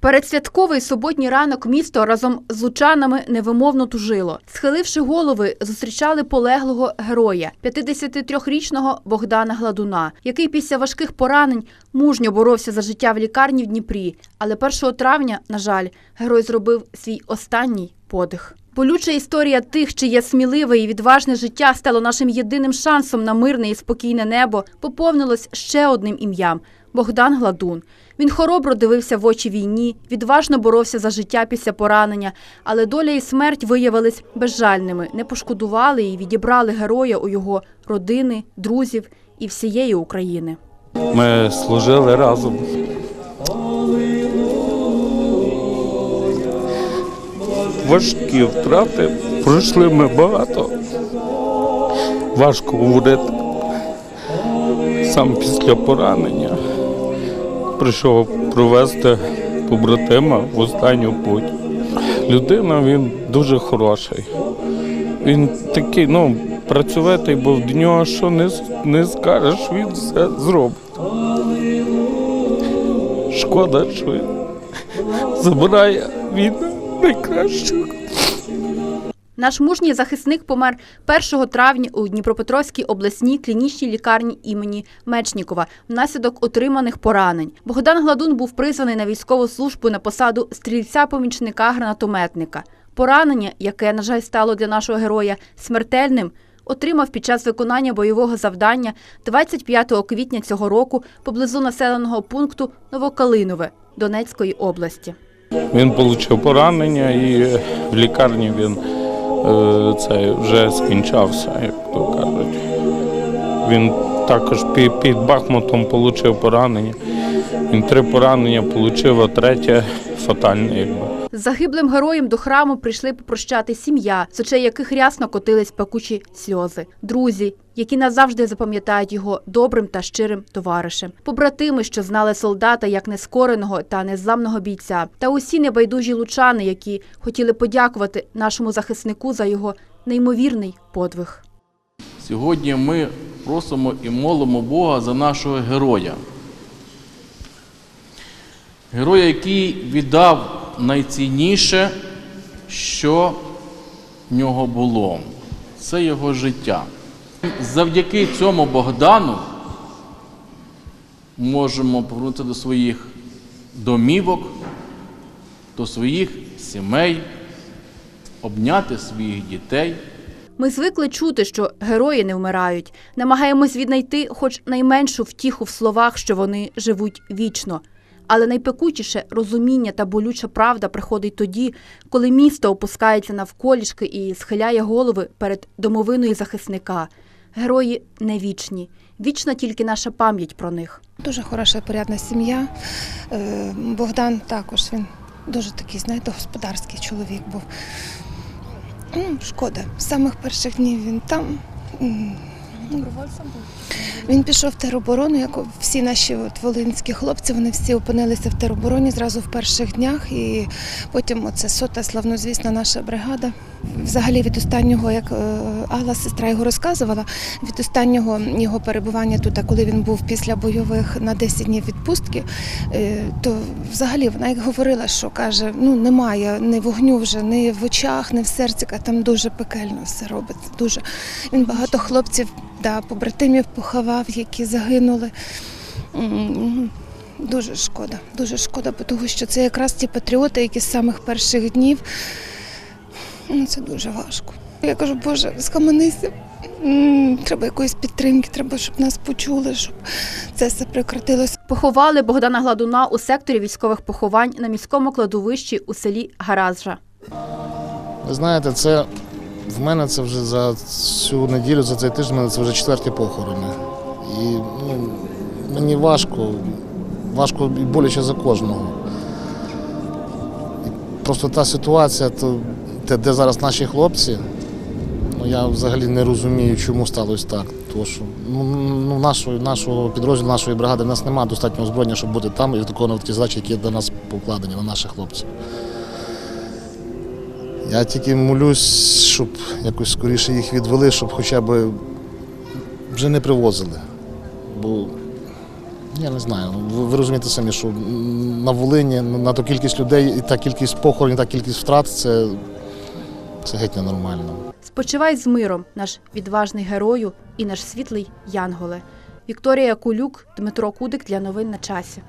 передсвятковий суботній ранок місто разом з лучанами невимовно тужило. Схиливши голови, зустрічали полеглого героя, 53-річного Богдана Гладуна, який після важких поранень мужньо боровся за життя в лікарні в Дніпрі. Але 1 травня, на жаль, герой зробив свій останній подих. Болюча історія тих, чиє сміливе і відважне життя стало нашим єдиним шансом на мирне і спокійне небо, поповнилось ще одним ім'ям Богдан Гладун. Він хоробро дивився в очі війні, відважно боровся за життя після поранення, але доля і смерть виявились безжальними, не пошкодували і відібрали героя у його родини, друзів і всієї України. Ми служили разом. Важкі втрати. Пройшли ми багато. Важко говорити. Сам після поранення прийшов провести побратима в останню путь. Людина він дуже хороший. Він такий, ну, працьовитий, бо в нього що не, не скажеш, він все зробить. Шкода, що він забирає від найкращих. Наш мужній захисник помер 1 травня у Дніпропетровській обласній клінічній лікарні імені Мечнікова внаслідок отриманих поранень. Богдан Гладун був призваний на військову службу на посаду стрільця-помічника гранатометника. Поранення, яке, на жаль, стало для нашого героя смертельним, отримав під час виконання бойового завдання 25 квітня цього року поблизу населеного пункту Новокалинове Донецької області. Він отримав поранення і в лікарні він це вже скінчався, як то кажуть. Він також під, під Бахмутом отримав поранення. Він три поранення отримав, а третє фатальне. Якби. Загиблим героєм до храму прийшли попрощати сім'я, з очей яких рясно котились пекучі сльози, друзі, які назавжди запам'ятають його добрим та щирим товаришем, побратими, що знали солдата як нескореного та незламного бійця, та усі небайдужі лучани, які хотіли подякувати нашому захиснику за його неймовірний подвиг. Сьогодні ми просимо і молимо Бога за нашого героя. Героя, який віддав найцінніше, що в нього було. Це його життя. Завдяки цьому Богдану можемо повернутися до своїх домівок, до своїх сімей, обняти своїх дітей. Ми звикли чути, що герої не вмирають. Намагаємось віднайти хоч найменшу втіху в словах, що вони живуть вічно. Але найпекучіше розуміння та болюча правда приходить тоді, коли місто опускається навколішки і схиляє голови перед домовиною захисника. Герої не вічні. Вічна тільки наша пам'ять про них. Дуже хороша, порядна сім'я. Е, Богдан також він дуже такий, знаєте, господарський чоловік був. Ну, шкода. З самих перших днів він там. Він пішов в тероборону, як всі наші от волинські хлопці, вони всі опинилися в теробороні зразу в перших днях. І потім оце сота, славнозвісна наша бригада. Взагалі від останнього, як е, Алла, сестра його розказувала, від останнього його перебування тут, коли він був після бойових на 10 днів відпустки, е, то взагалі вона як говорила, що каже, ну немає ні вогню вже, ні в очах, ні в серці, а там дуже пекельно все робиться. Дуже він багато хлопців, да, побратимів поховав, які загинули. Дуже шкода, дуже шкода, того, що це якраз ті патріоти, які з самих перших днів. Ну, це дуже важко. Я кажу, Боже, схаменися. Треба якоїсь підтримки, треба, щоб нас почули, щоб це все прекратилося. Поховали Богдана Гладуна у секторі військових поховань на міському кладовищі у селі Гаразжа. Ви знаєте, це в мене це вже за цю неділю, за цей тиждень, мене це вже четверті похорони. І ну, мені важко, важко і боляче за кожного. І просто та ситуація, то, де, де зараз наші хлопці, ну я взагалі не розумію, чому сталося так. Тому що ну, ну, нашого, нашого підрозділу, нашої бригади, в нас немає достатнього озброєння, щоб бути там і виконувати ті задачі, які до нас покладені на наших хлопців. Я тільки молюсь, щоб якось скоріше їх відвели, щоб хоча б вже не привозили. Бо Я не знаю. Ви, ви розумієте самі, що на Волині на ту кількість людей і та кількість похоронів, та кількість втрат це, це геть ненормально. Спочивай з миром, наш відважний герою і наш світлий Янголе. Вікторія Кулюк, Дмитро Кудик для новин на часі.